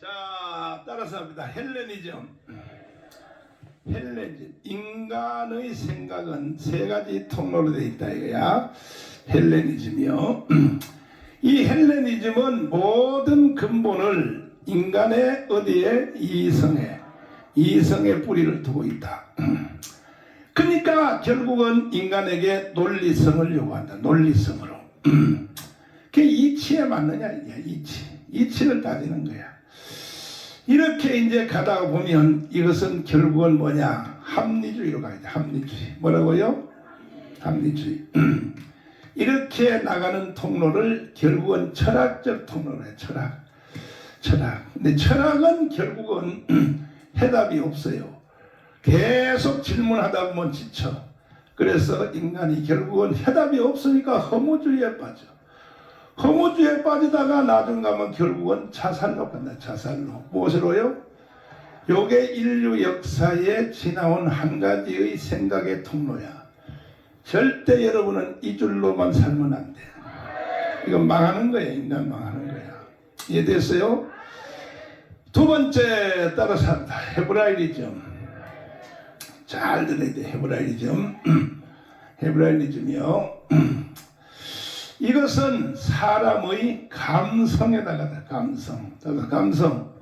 자, 따라서 합니다. 헬레니즘. 헬레니즘. 인간의 생각은 세 가지 통로로 되어 있다 이거야. 헬레니즘이요. 이 헬레니즘은 모든 근본을 인간의 어디에 이성에 이성의 뿌리를 두고 있다. 그러니까 결국은 인간에게 논리성을 요구한다. 논리성으로. 그게 이치에 맞느냐 이치. 이치를 따지는 거야. 이렇게 이제 가다가 보면 이것은 결국은 뭐냐? 합리주의로 가야 돼 합리주의. 뭐라고요? 합리주의. 이렇게 나가는 통로를 결국은 철학적 통로로 해 철학. 철학. 근데 철학은 결국은 해답이 없어요. 계속 질문하다 보면 지쳐. 그래서 인간이 결국은 해답이 없으니까 허무주의에 빠져 허무주의에 빠지다가 나중 가면 결국은 자살로 간다. 자살로. 무엇으로요? 요게 인류 역사에 지나온 한 가지의 생각의 통로야. 절대 여러분은 이 줄로만 살면 안 돼. 이건 망하는 거야. 인간 망하는 거야. 이해됐어요? 두 번째 따라서 한다. 헤브라이리즘. 잘 들어야 돼. 헤브라이리즘. 헤브라이리즘이요. 이것은 사람의 감성에다가 감성. 감성.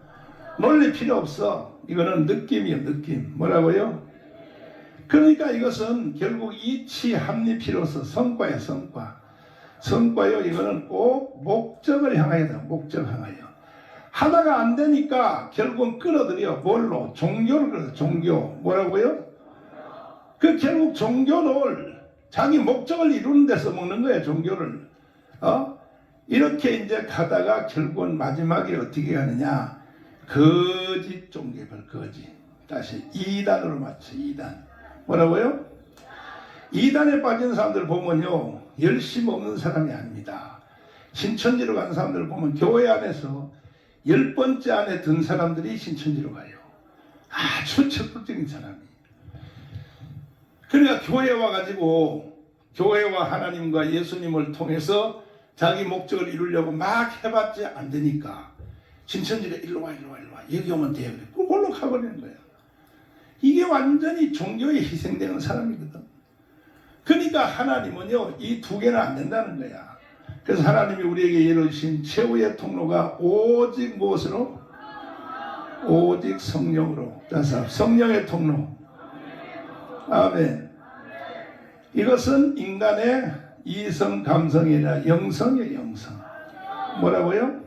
논리 필요 없어. 이거는 느낌이요, 느낌. 뭐라고요? 그러니까 이것은 결국 이치 합리피로서 성과야, 성과. 성과요, 이거는 꼭 목적을 향하여다, 목적 향하여. 하다가 안 되니까 결국은 끌어들여. 뭘로? 종교를 끌어, 종교. 뭐라고요? 그 결국 종교를 자기 목적을 이루는 데서 먹는 거예요, 종교를. 어? 이렇게 이제 가다가 결국은 마지막에 어떻게 하느냐. 거짓 종교별, 거짓. 다시 이단으로 맞춰, 이단. 뭐라고요? 이단에 빠진 사람들 보면요. 열심 없는 사람이 아닙니다. 신천지로 간 사람들 보면 교회 안에서 열 번째 안에 든 사람들이 신천지로 가요. 아주 적극적인 사람이. 그러니까 교회 와가지고 교회와 하나님과 예수님을 통해서 자기 목적을 이루려고 막 해봤지 안 되니까 신천지가 일로 와 일로 와 일로 와. 여기 오면 돼 그래. 그걸로 가버리는 거야. 이게 완전히 종교에 희생되는 사람이거든. 그러니까 하나님은요 이 두 개는 안 된다는 거야. 그래서 하나님이 우리에게 예를 주신 최후의 통로가 오직 무엇으로? 오직 성령으로. 따서 성령의 통로 아멘. 이것은 인간의 이성 감성이나 영성이에요 영성. 뭐라고요?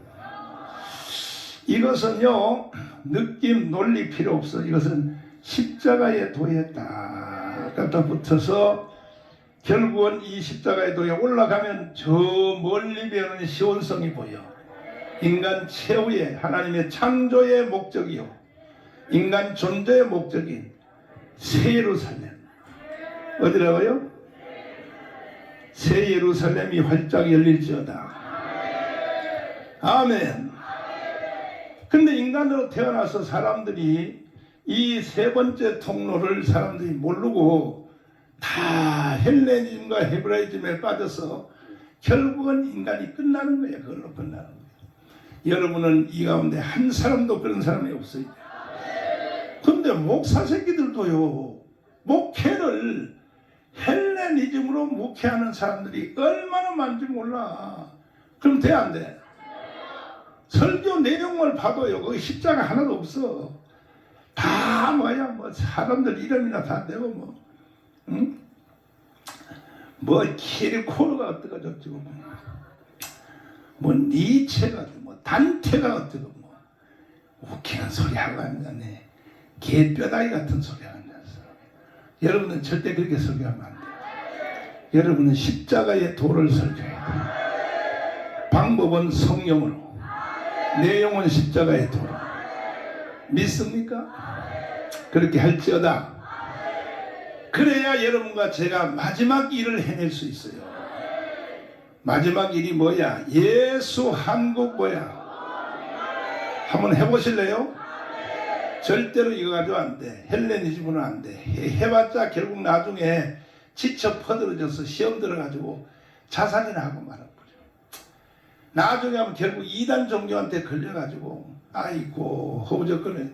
이것은요 느낌 논리 필요 없어. 이것은 십자가의 도에 딱 갖다 붙어서 결국은 이 십자가의 도에 올라가면 저 멀리 배우는 시온성이 보여. 인간 최후의 하나님의 창조의 목적이요. 인간 존재의 목적인 새 예루살렘 어디라고요? 새 예루살렘이 활짝 열릴지어다. 아멘. 근데 인간으로 태어나서 사람들이 이 세 번째 통로를 사람들이 모르고 다 헬레니즘과 헤브라이즘에 빠져서 결국은 인간이 끝나는 거예요. 그걸로 끝나는 거예요. 여러분은 이 가운데 한 사람도 그런 사람이 없어요. 근데 목사 새끼들도요. 목회를 헬레니즘으로 목회하는 사람들이 얼마나 많은지 몰라. 그럼 돼, 안 돼? 설교 내용을 봐도요, 거기 십자가 하나도 없어. 다 뭐야, 뭐, 사람들 이름이나 다 내고 뭐, 응? 뭐, 키리코르가 저쩌고, 뭐, 뭐, 니체가 뭐, 단테가 어쩌고, 뭐, 웃기는 소리 하고 앉았네. 개뼈다귀 같은 소리 하고. 여러분은 절대 그렇게 설교하면 안 돼. 여러분은 십자가의 도를 설교해야 돼. 방법은 성령으로. 내용은 십자가의 도로. 믿습니까? 그렇게 할지어다. 그래야 여러분과 제가 마지막 일을 해낼 수 있어요. 마지막 일이 뭐야? 예수 한국 뭐야? 한번 해보실래요? 절대로 이거 가지고 안 돼. 헬레니즘은 안 돼. 해- 해봤자 결국 나중에 지쳐 퍼들어져서 시험 들어가지고 자살이나 하고 말아버려. 나중에 하면 결국 이단 종교한테 걸려가지고 아이고 허우적거네.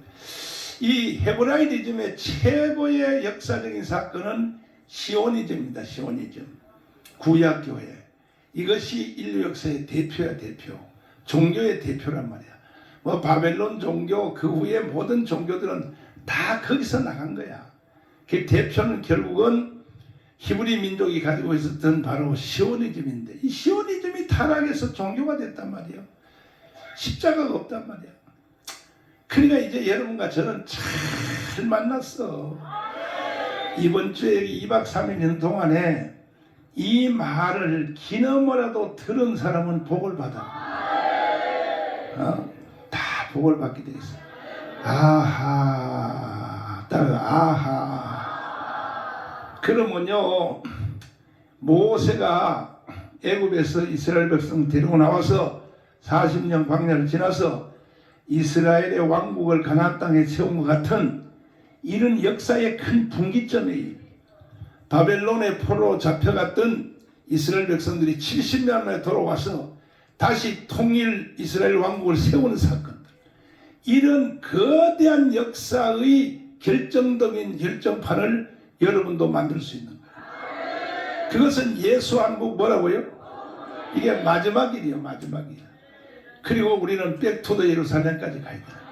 이 헤브라이디즘의 최고의 역사적인 사건은 시오니즘입니다. 시오니즘. 구약교회. 이것이 인류 역사의 대표야 대표. 종교의 대표란 말이야. 뭐 바벨론 종교 그 후에 모든 종교들은 다 거기서 나간 거야. 그 대표는 결국은 히브리 민족이 가지고 있었던 바로 시오니즘인데 이 시오니즘이 타락해서 종교가 됐단 말이에요. 십자가가 없단 말이야. 그러니까 이제 여러분과 저는 잘 만났어. 이번 주에 2박 3일 있는 동안에 이 말을 기너머라도 들은 사람은 복을 받아. 어? 다 복을 받게 돼 있어. 아하. 따라 아하. 그러면요. 모세가 애굽에서 이스라엘 백성 데리고 나와서 40년 광야를 지나서 이스라엘의 왕국을 가나안 땅에 세운 것 같은 이런 역사의 큰 분기점이 바벨론의 포로 잡혀갔던 이스라엘 백성들이 70년 만에 돌아와서 다시 통일 이스라엘 왕국을 세우는 사건들 이런 거대한 역사의 결정적인 결정판을 여러분도 만들 수 있는 거예요. 그것은 예수 왕국 뭐라고요? 이게 마지막 일이에요 마지막 일 그리고 우리는 백투더 예루살렘까지 가야 돼요